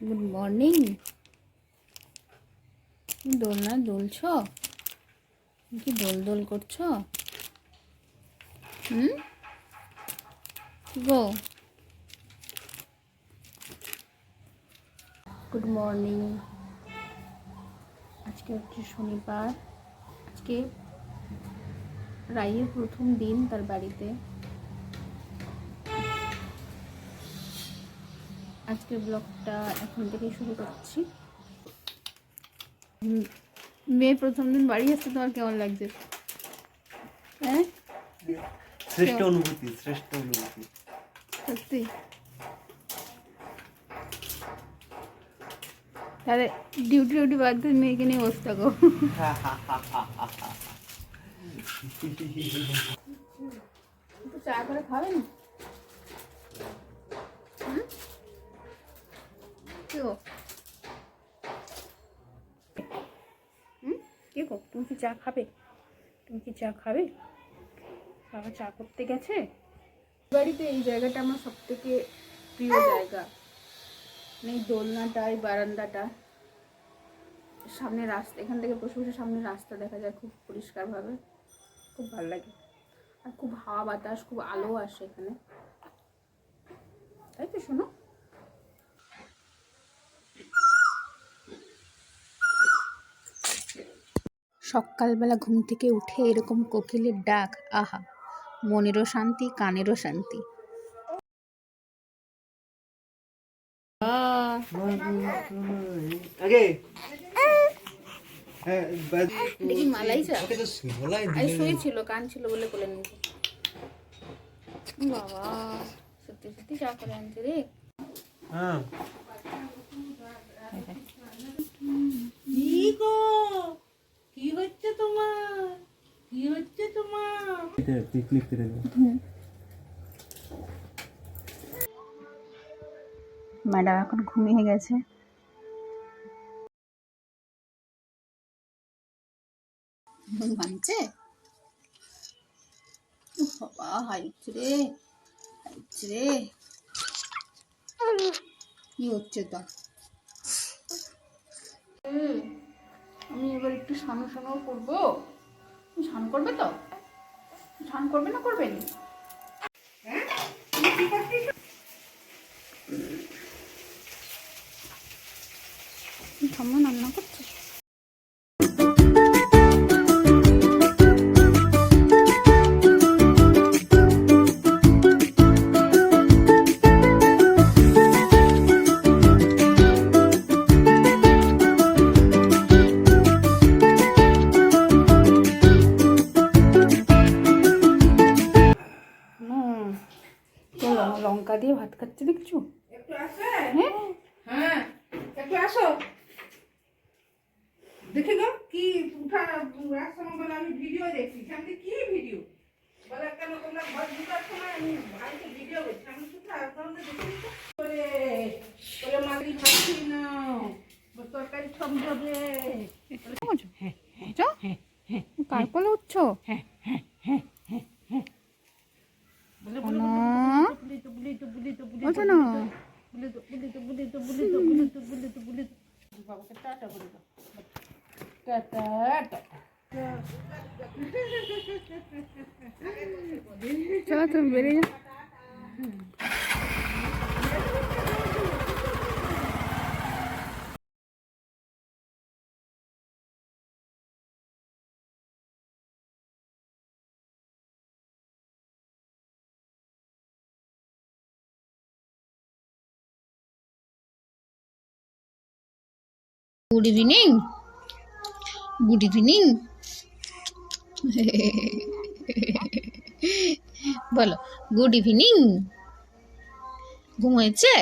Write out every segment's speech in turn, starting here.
Good morning দোলনা দোলছ? কি দোল দোল করছ? হুম? গো। গুড মর্নিং আজকে হচ্ছে শনিবার। আজকে রায়ের প্রথম দিন তার বাড়িতে। আজকের ব্লগটা এখন থেকেই শুরু করছি। মেয়ে প্রথম দিন বাড়ি আসছে তোমার কেমন লাগছে? হ্যাঁ? শ্রেষ্ঠ অনুভূতি শ্রেষ্ঠ অনুভূতি। সত্যি? তাহলে ডিউটি ডিউটি বাদ দিয়ে মেয়েকে নিয়ে বসে থাকো। চা করে খাবেন হুম? গো হুম কি গো তুমি কি চা খাবে তুমি কি চা খাবে বাবা চা করতে গেছে বাড়িতে এই জায়গাটা আমার সব থেকে প্রিয় জায়গা। মানে এই দোলনাটা এই বারান্দাটা। সামনে রাস্তা এখান থেকে বসে বসে সামনে রাস্তা দেখা যায় খুব পরিষ্কারভাবে। খুব ভালো লাগে। আর খুব হাওয়া বাতাস খুব আলো আসে এখানে। তাই তো শোনো? সকালবেলা ঘুম থেকে উঠে এরকম কোকিলের ডাক আহা মনেরও শান্তি কানেরও শান্তি। আগে। হ্যাঁ মালাই কান ছিল বলে বলে নিয়েছে বাবা সত্যি সত্যি চা করে আনছে রে। হ্যাঁ কি গো কি হচ্ছে তোমার কি হচ্ছে তোমার এটা পিকনিক করে ম্যাডাম এখন ঘুমিয়ে গেছে। মানছে বাবা হাইছে রে হাইছে রে। কি হচ্ছে তো আমি এবার একটু সানো সানো করব। তুমি স্নান করবে তো? স্নান করবে না করবেন না? ঠাম্মা রান্না করছে দিয়ে ভাত খাচ্ছে দেখছ? একটু হ্যাঁ। হ্যাঁ একটু আসো দেখে গো কি উঠা বলে আমি ভিডিও দেখছি। আমি কি ভিডিও বলে কেন তোমরা ঘর ঢুকার সময় আমি ভাইকে ভিডিও করছি আমি শুধু আপনারা দেখি বলে বলে মাগরি ভাবছি না তরকারি সব যাবে। কার কোলে উঠছো? হ্যাঁ হ্যাঁ হ্যাঁ তো বুলি ওঠো না বুলি তো বুলি তো গুড ইভিনিং গুড ইভিনিং বলো গুড ইভিনিং ঘুম হয়েছে?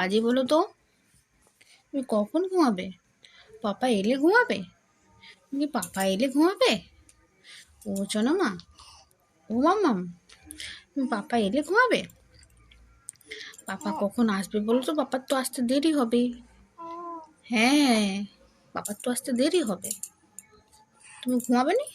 বাজে বলো তো? তুমি কখন ঘুমাবে? পাপা এলে ঘুমাবে? তুমি পাপা এলে ঘুমাবে? ও চলো মা, ও মাম্মাম, তুমি পাপা এলে ঘুমাবে? পাপা কখন আসবে বলো তো? পাপার তো আসতে দেরি হবে। হ্যাঁ পাপার তো আসতে দেরি হবে। তুমি ঘুমাবে নি?